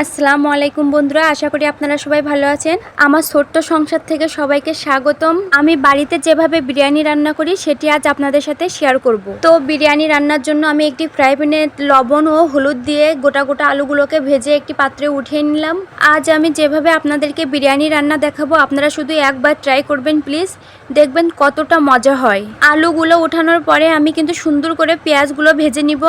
আসসালামু আলাইকুম বন্ধুরা, আশা করি আপনারা সবাই ভালো আছেন। আমার ছোট্ট সংসার থেকে সবাইকে স্বাগতম। আমি বাড়িতে যেভাবে বিরিয়ানি রান্না করি, সেটি আজ আপনাদের সাথে শেয়ার করব। তো বিরিয়ানি রান্নার জন্য আমি একটি ফ্রাই প্যানে লবণ ও হলুদ দিয়ে গোটা গোটা আলুগুলোকে ভেজে একটি পাত্রে উঠিয়ে নিলাম। আজ আমি যেভাবে আপনাদেরকে বিরিয়ানি রান্না দেখাবো, আপনারা শুধু একবার ট্রাই করবেন প্লিজ দেখবেন কতটা মজা হয়। আলুগুলো ওঠানোর পরে আমি কিন্তু সুন্দর করে পেঁয়াজগুলো ভেজে নিব।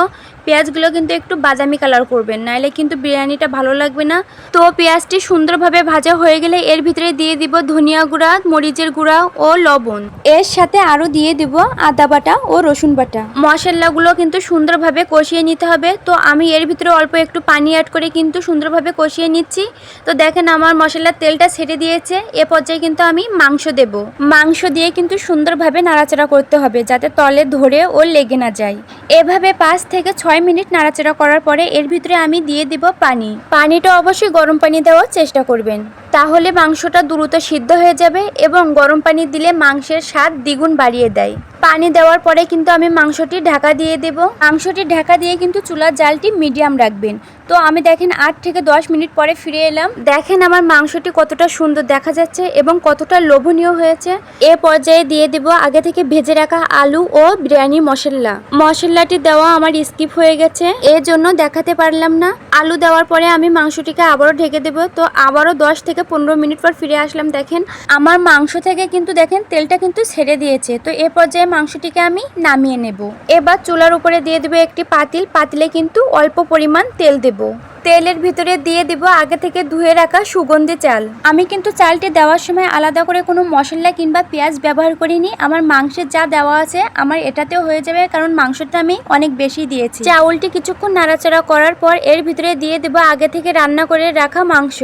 পেঁয়াজগুলো কিন্তু একটু বাদামি কালার করবেন নাহলে কিন্তু বিরিয়ানিটা ভালো লাগবে না। তো পেঁয়াজটি সুন্দরভাবে ভাজা হয়ে গেলে এর ভিতরে দিয়ে দিব ধনিয়া গুঁড়া, মরিচের গুঁড়া ও লবণ। এর সাথে আরও দিয়ে দিব আদা বাটা ও রসুন বাটা। মশলাগুলো কিন্তু সুন্দরভাবে কষিয়ে নিতে হবে। তো আমি এর ভিতরে অল্প একটু পানি অ্যাড করে কিন্তু সুন্দরভাবে কষিয়ে নিচ্ছি। তো দেখেন আমার মশলার তেলটা ছেড়ে দিয়েছে। এ পর্যায়ে কিন্তু আমি মাংস দেব। মাংস দিয়ে কিন্তু সুন্দরভাবে নাড়াচাড়া করতে হবে যাতে তলে ধরে ও লেগে না যায়। এভাবে পাঁচ থেকে ছয় মিনিট নাড়াচাড়া করার পরে এর ভিতরে আমি দিয়ে দিব পানি। পানিটা অবশ্যই গরম পানি দেওয়ার চেষ্টা করবেন। তাহলে মাংসটা দ্রুত সিদ্ধ হয়ে যাবে এবং গরম পানি দিলে মাংসের স্বাদ দ্বিগুণ বাড়িয়ে দেয়। পানি দেওয়ার পরে কিন্তু আমি মাংসটি ঢাকা দিয়ে দেব। মাংসটি ঢাকা দিয়ে কিন্তু চুলার জালটি মিডিয়াম রাখবেন। তো আমি দেখেন আট থেকে দশ মিনিট পরে ফিরে এলাম। দেখেন আমার মাংসটি কতটা সুন্দর দেখা যাচ্ছে এবং কতটা লোভনীয় হয়েছে। এ পর্যায়ে দিয়ে দেব আগে থেকে ভেজে রাখা আলু ও বিরিয়ানি মশলা। মশলাটি দেওয়া আমার স্কিপ হয়ে গেছে এর জন্য দেখাতে পারলাম না। আলু দেওয়ার পরে আমি মাংসটিকে আবারও ঢেকে দেব। তো আবারও দশ থেকে পনেরো মিনিট পর ফিরে আসলাম, দেখেন। আমার মাংস থেকে কিন্তু দেখেন তেলটা কিন্তু ছেড়ে দিয়েছে। তো এ পর্যায়ে মাংসটিকে আমি নামিয়ে নেব। এবার চুলার উপরে দিয়ে দেবো একটি পাতিল। পাতিলে কিন্তু অল্প পরিমাণ তেল দেব। তেলের ভিতরে দিয়ে দিব আগে থেকে ধুয়ে রাখা সুগন্ধি চাল। আমি কিন্তু চালটি দেওয়ার সময় আলাদা করে কোনো মশলা কিংবা পেঁয়াজ ব্যবহার করিনি। আমার মাংসের যা দেওয়া আছে আমার এটাতেও হয়ে যাবে কারণ মাংসটা আমি অনেক বেশি দিয়েছি। চাউলটি কিছুক্ষণ নাড়াচাড়া করার পর এর ভিতরে দিয়ে দেবো আগে থেকে রান্না করে রাখা মাংস।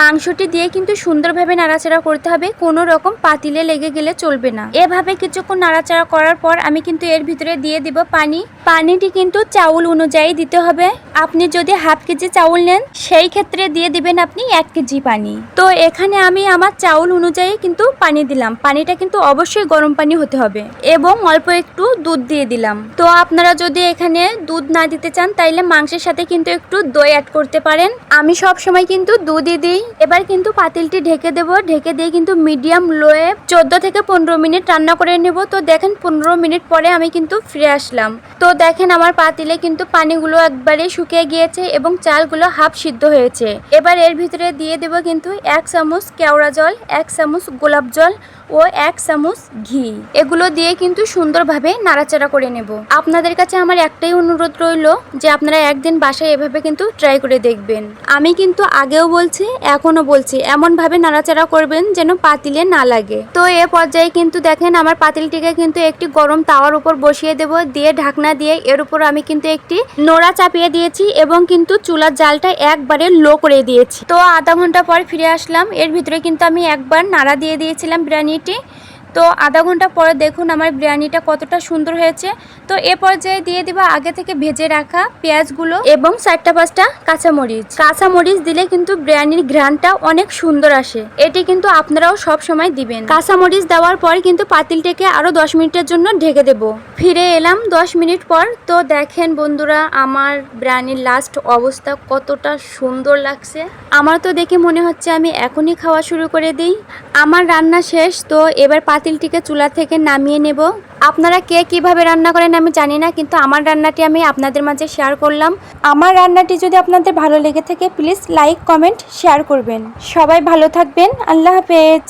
মাংসটি দিয়ে কিন্তু সুন্দরভাবে নাড়াচাড়া করতে হবে। কোনো রকম পাতিলে লেগে গেলে চলবে না। এভাবে কিছুক্ষণ নাড়াচাড়া করার পর আমি কিন্তু এর ভিতরে দিয়ে দিব পানি। পানিটি কিন্তু চাউল অনুযায়ী দিতে হবে। আপনি যদি হাফ কেজি চাউল নেন, সেই ক্ষেত্রে দিয়ে দিবেন আপনি এক কেজি পানি। তো এখানে আমি আমার চাউল অনুযায়ী কিন্তু পানি দিলাম। পানিটা কিন্তু অবশ্যই গরম পানি হতে হবে এবং অল্প একটু দুধ দিয়ে দিলাম। তো আপনারা যদি এখানে দুধ না দিতে চান, তাইলে মাংসের সাথে কিন্তু একটু দই অ্যাড করতে পারেন। আমি সব সময় কিন্তু দুধই দিই। এবার কিন্তু পাতিলটি ঢেকে দেব। ঢেকে দিয়ে কিন্তু মিডিয়াম লোয়ে চোদ্দ থেকে পনেরো মিনিট রান্না করে নেব। তো দেখেন পনেরো মিনিট পরে আমি কিন্তু ফিরে আসলাম। তো দেখেন আমার পাতিলে কিন্তু পানিগুলো একবারে শুকিয়ে গিয়েছে এবং চালগুলো হাফ সিদ্ধ হয়েছে। এবার এর ভিতরে দিয়ে দেব কিন্তু এক চামচ কেওড়া জল, এক চামচ গোলাপ জল ও এক চামচ ঘি। এগুলো দিয়ে কিন্তু সুন্দরভাবে নাড়াচাড়া করে নেব। আপনাদের কাছে আমার একটাই অনুরোধ রইল যে আপনারা একদিন বাসায় এভাবে কিন্তু ট্রাই করে দেখবেন। আমি কিন্তু আগেও বলছি এখনও বলছি, এমনভাবে নাড়াচাড়া করবেন যেন পাতিলে না লাগে। তো এ পর্যায়ে কিন্তু দেখেন আমার পাতিলটিকে কিন্তু একটি গরম তাওয়ার উপর বসিয়ে দেব, দিয়ে ঢাকনা দিয়ে এর উপর আমি কিন্তু একটি নোড়া চাপিয়ে দিয়েছি এবং কিন্তু চুলার জালটা একবারে লো করে দিয়েছি। তো আধা ঘণ্টা পর ফিরে আসলাম। এর ভিতরে কিন্তু আমি একবার নাড়া দিয়ে দিয়েছিলাম বিরিয়ানিটি। তো আধা ঘণ্টা পরে দেখুন আমার বিরিয়ানিটা কতটা সুন্দর হয়েছে। তো এ পর্যায়ে দিয়ে দিব আগে থেকে ভেজে রাখা পেঁয়াজগুলো এবং চারটা পাঁচটা কাঁচামরিচ। কাঁচামরিচ দিলে কিন্তু বিরিয়ানির ঘ্রানটা অনেক সুন্দর আসে। এটি কিন্তু আপনারাও সব সময় দিবেন। কাঁচামরিচ দেওয়ার পর কিন্তু পাতিলটাকে আরও দশ মিনিটের জন্য ঢেকে দেব। ফিরে এলাম দশ মিনিট পর। তো দেখেন বন্ধুরা, আমার বিরিয়ানির লাস্ট অবস্থা কতটা সুন্দর লাগছে। আমার তো দেখে মনে হচ্ছে আমি এখনই খাওয়া শুরু করে দিই। আমার রান্না শেষ, তো এবার পাতিলটিকে চুলা থেকে নামিয়ে নেব। আপনারা কে কীভাবে রান্না করেন আমি জানি না, কিন্তু আমার রান্নাটি আমি আপনাদের মাঝে শেয়ার করলাম। আমার রান্নাটি যদি আপনাদের ভালো লেগে থাকে প্লিজ লাইক কমেন্ট শেয়ার করবেন। সবাই ভালো থাকবেন। আল্লাহ হাফেজ।